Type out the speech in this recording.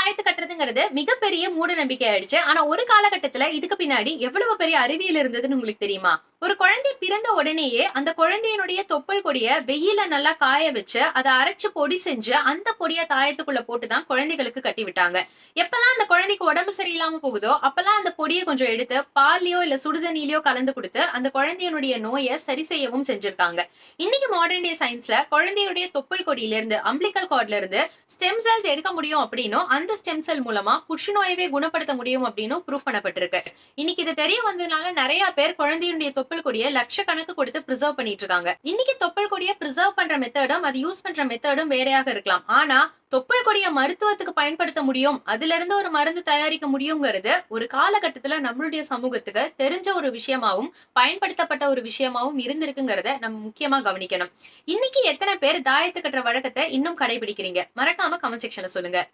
தாயத்து கட்டுறதுங்கிறது மிகப்பெரிய மூட நம்பிக்கை ஆயிடுச்சு. ஆனா ஒரு காலகட்டத்துல இதுக்கு பின்னாடி எவ்வளவு பெரிய அறிவியல் இருந்ததுன்னு உங்களுக்கு தெரியுமா? ஒரு குழந்தை பிறந்த உடனேயே அந்த குழந்தையினுடைய தொப்பல் கொடிய வெயில நல்லா காய வச்சு அதை அரைச்சு பொடி செஞ்சு அந்த பொடிய தாயத்துக்குள்ள போட்டுதான் குழந்தைகளுக்கு கட்டி விட்டாங்க. எப்பெல்லாம் அந்த குழந்தைக்கு உடம்பு சரியில்லாம போகுதோ அப்பெல்லாம் அந்த பொடியை கொஞ்சம் எடுத்து பால்லயோ இல்ல சுடுதண்ணிலயோ கலந்து கொடுத்து அந்த குழந்தையினுடைய நோயை சரி செய்யவும் செஞ்சிருக்காங்க. இன்னைக்கு மாடர்ன் டே சயின்ஸ்ல குழந்தையுடைய தொப்பல் கொடியில இருந்து அம்பிளிக்கல் கார்ட்ல இருந்து ஸ்டெம் செல்ஸ் எடுக்க முடியும் அப்படின்னும் அந்த ஸ்டெம் செல் மூலமா புற்றுநோயவே குணப்படுத்த முடியும் அப்படின்னு ப்ரூவ் பண்ணப்பட்டிருக்கு. இன்னைக்கு இது தெரிய வந்ததுனால நிறைய பேர் குழந்தையுடைய தொப்பல் கொடியை லட்சக்கணக்கு கொடுத்து ப்ரிசர்வ் பண்ணிட்டு இருக்காங்க. இன்னைக்கு தொப்பல் கொடியை ப்ரிசர்வ் பண்ற மெத்தடும் அது யூஸ் பண்ற மெத்தடும் வேறையாக இருக்கலாம். ஆனா தொப்புள் கொடியை மருத்துவத்துக்கு பயன்படுத்த முடியும் அதுல இருந்து ஒரு மருந்து தயாரிக்க முடியுங்கிறது ஒரு காலகட்டத்துல நம்மளுடைய சமூகத்துக்கு தெரிஞ்ச ஒரு விஷயமாவும் பயன்படுத்தப்பட்ட ஒரு விஷயமாவும் இருந்திருக்குங்கிறத நம்ம முக்கியமா கவனிக்கணும். இன்னைக்கு எத்தனை பேர் தாயத்து கட்டுற வழக்கத்தை இன்னும் கடைபிடிக்கிறீங்க? மறக்காம கமெண்ட் செக்ஷன்ல சொல்லுங்க.